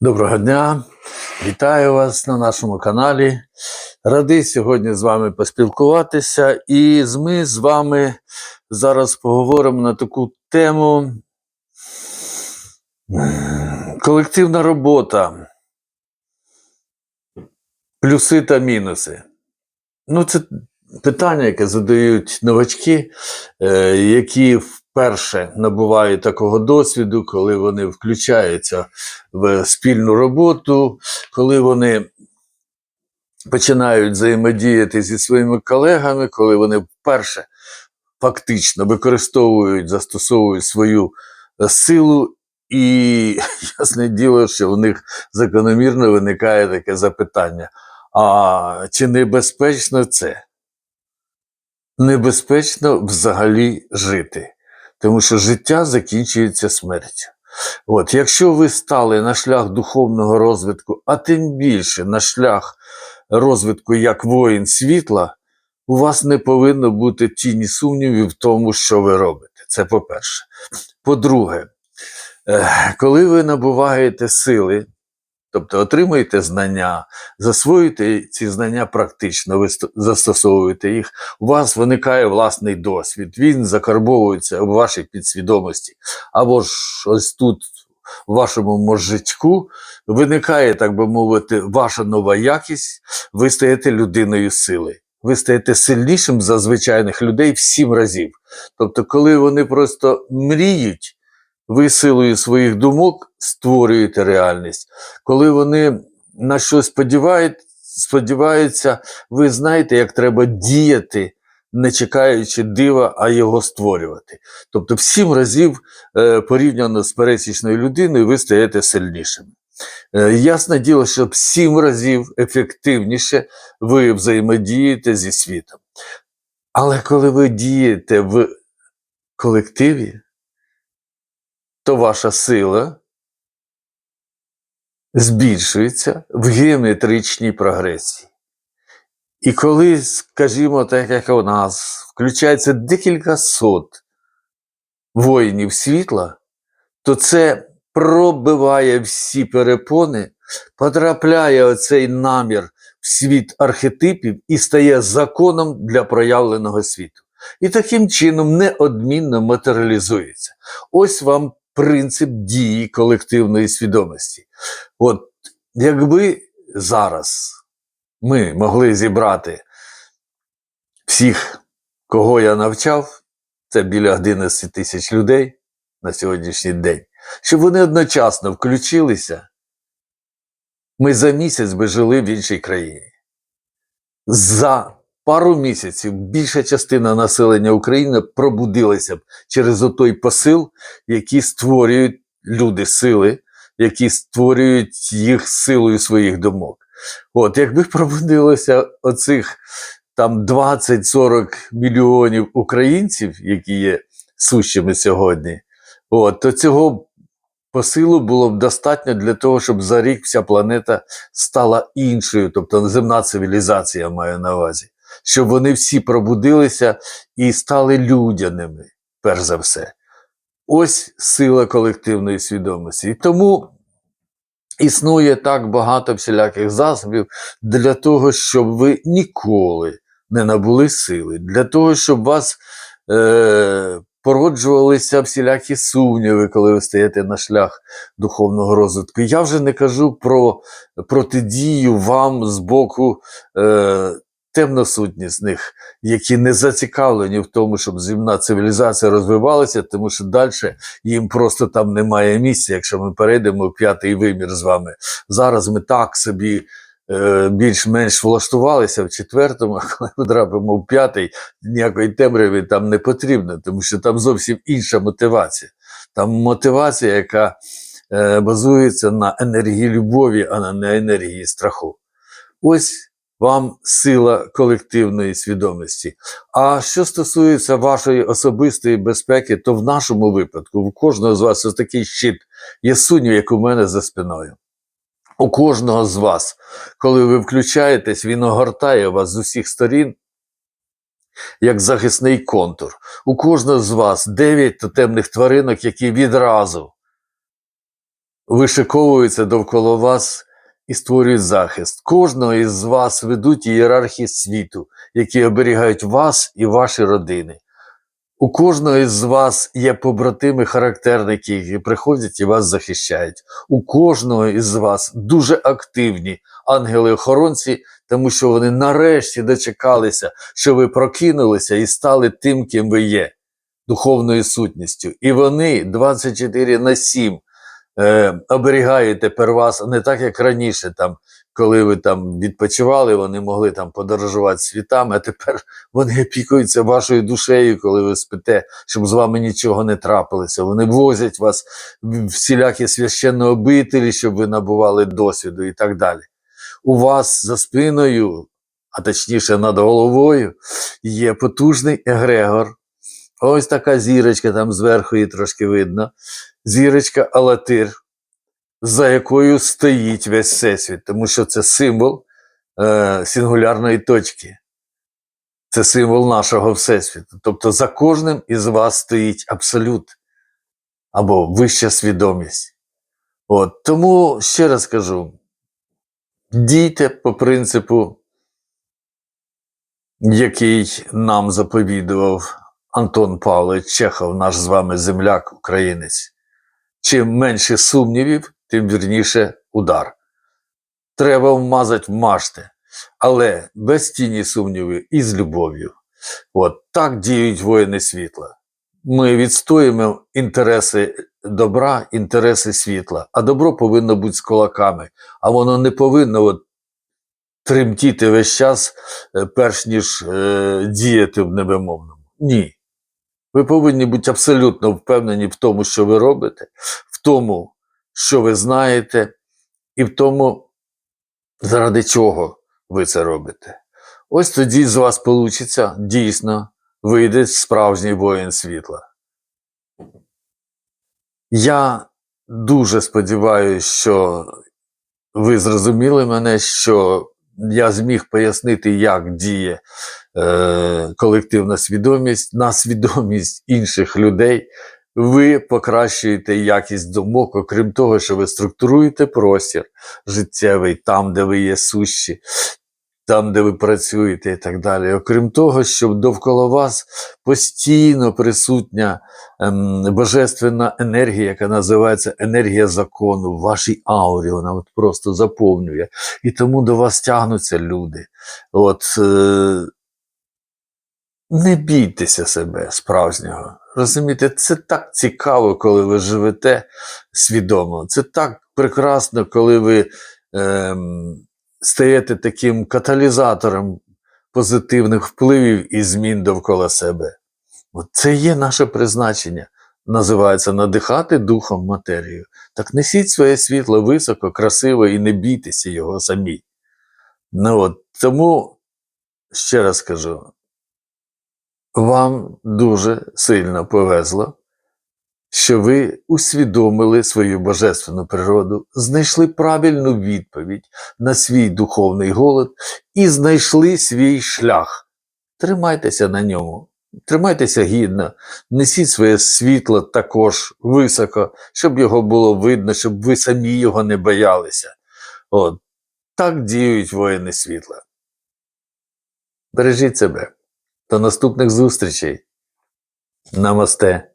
Доброго дня, вітаю вас на нашому каналі. Радий сьогодні з вами поспілкуватися. І ми з вами зараз поговоримо на таку тему. Колективна робота. Плюси та мінуси. Ну, це питання, яке задають новачки, е, які вперше набувають такого досвіду, коли вони включаються в спільну роботу, коли вони починають взаємодіяти зі своїми колегами, коли вони вперше фактично використовують, застосовують свою е, силу, і ясне діло, що в них закономірно виникає таке запитання: а чи небезпечно це? Небезпечно взагалі жити, тому що життя закінчується смертю. От, якщо ви стали на шлях духовного розвитку, а тим більше на шлях розвитку як воїн світла, у вас не повинно бути тіні сумнівів в тому, що ви робите. Це по-перше. По-друге, е, коли ви набуваєте сили, тобто отримуєте знання, засвоюєте ці знання практично, ви застосовуєте їх, у вас виникає власний досвід, він закарбовується у вашій підсвідомості. Або ж ось тут, в вашому мозжечку, виникає, так би мовити, ваша нова якість, ви стаєте людиною сили. Ви стаєте сильнішим за звичайних людей в сім разів. Тобто, коли вони просто мріють, ви силою своїх думок створюєте реальність. Коли вони на щось сподівають, сподіваються, ви знаєте, як треба діяти, не чекаючи дива, а його створювати. Тобто, в сім разів е, порівняно з пересічною людиною, ви стаєте сильнішими. Е, Ясне діло, що в сім разів ефективніше ви взаємодієте зі світом. Але коли ви дієте в колективі, то ваша сила збільшується в геометричній прогресії. І коли, скажімо, так як у нас включається декілька сот воїнів світла, то це пробиває всі перепони, потрапляє оцей намір в світ архетипів і стає законом для проявленого світу. І таким чином неодмінно матеріалізується. Ось вам принцип дії колективної свідомості. От якби зараз ми могли зібрати всіх, кого я навчав, це біля 11 тисяч людей на сьогоднішній день, щоб вони одночасно включилися, ми за місяць би жили в іншій країні. За пару місяців більша частина населення України пробудилася б через отой посил, який створюють люди сили, які створюють їх силою своїх думок. От, якби пробудилося оцих там 20-40 мільйонів українців, які є сущими сьогодні, от, то цього посилу було б достатньо для того, щоб за рік вся планета стала іншою, тобто земна цивілізація маю на увазі, щоб вони всі пробудилися і стали людяними, перш за все. Ось сила колективної свідомості. І тому існує так багато всіляких засобів для того, щоб ви ніколи не набули сили, для того, щоб вас е, породжувалися всілякі сумніви, коли ви стаєте на шлях духовного розвитку. Я вже не кажу про протидію вам з боку е, темносутнісних, які не зацікавлені в тому, щоб земна цивілізація розвивалася, тому що далі їм просто там немає місця, якщо ми перейдемо в п'ятий вимір з вами. Зараз ми так собі е, більш-менш влаштувалися в четвертому, а коли потрапимо в п'ятий, ніякої темряви там не потрібно, тому що там зовсім інша мотивація. Там мотивація, яка е, базується на енергії любові, а не на енергії страху. Ось вам сила колективної свідомості. А що стосується вашої особистої безпеки, то в нашому випадку у кожного з вас ось такий щит є сунів, як у мене за спиною. У кожного з вас, коли ви включаєтесь, він огортає вас з усіх сторін, як захисний контур. У кожного з вас дев'ять тотемних тваринок, які відразу вишиковуються довкола вас і створюють захист. Кожного із вас ведуть ієрархії світу, які оберігають вас і ваші родини. У кожного із вас є побратими характерники, які приходять і вас захищають. У кожного із вас дуже активні ангели-охоронці, тому що вони нарешті дочекалися, що ви прокинулися і стали тим, ким ви є, духовною сутністю. І вони 24 на 7 е, оберігають тепер вас не так, як раніше, там, коли ви там відпочивали, вони могли там подорожувати світами, а тепер вони опікуються вашою душею, коли ви спите, щоб з вами нічого не трапилося. Вони возять вас в всілякі священні обителі, щоб ви набували досвіду і так далі. У вас за спиною, а точніше над головою, є потужний егрегор. Ось така зірочка, там зверху її трошки видно. Зірочка Алатир, за якою стоїть весь всесвіт, тому що це символ е, сингулярної точки. Це символ нашого всесвіту. Тобто за кожним із вас стоїть абсолют або вища свідомість. От, тому ще раз кажу: дійте по принципу, який нам заповідував Антон Павлович Чехов, наш з вами земляк, українець. Чим менше сумнівів, тим вірніше удар. Треба вмазати вмажте, але без тіні сумнівів і з любов'ю. От так діють воїни світла. Ми відстоїмо інтереси добра, інтереси світла, а добро повинно бути з кулаками, а воно не повинно от, тремтіти весь час, е, перш ніж е, діяти в невимовному. Ні. Ви повинні бути абсолютно впевнені в тому, що ви робите, в тому, що ви знаєте, і в тому, заради чого ви це робите. Ось тоді з вас получиться дійсно вийде справжній воїн світла. Я дуже сподіваюся, що ви зрозуміли мене, що я зміг пояснити, як діє е, колективна свідомість на свідомість інших людей. Ви покращуєте якість думок, окрім того, що ви структуруєте простір життєвий там, де ви є сущі, там, де ви працюєте і так далі. Окрім того, щоб довкола вас постійно присутня ем, божественна енергія, яка називається енергія закону, в вашій аурі, вона от просто заповнює. І тому до вас тягнуться люди. От, е, не бійтеся себе справжнього. Розумієте, це так цікаво, коли ви живете свідомо. Це так прекрасно, коли ви ем, стаєте таким каталізатором позитивних впливів і змін довкола себе. От це є наше призначення. Називається надихати духом матерію. Так несіть своє світло високо, красиво і не бійтеся його самі. Ну от, тому ще раз кажу, вам дуже сильно повезло, що ви усвідомили свою божественну природу, знайшли правильну відповідь на свій духовний голод і знайшли свій шлях. Тримайтеся на ньому, тримайтеся гідно, несіть своє світло також високо, щоб його було видно, щоб ви самі його не боялися. От так діють воїни світла. Бережіть себе. До наступних зустрічей. Намасте.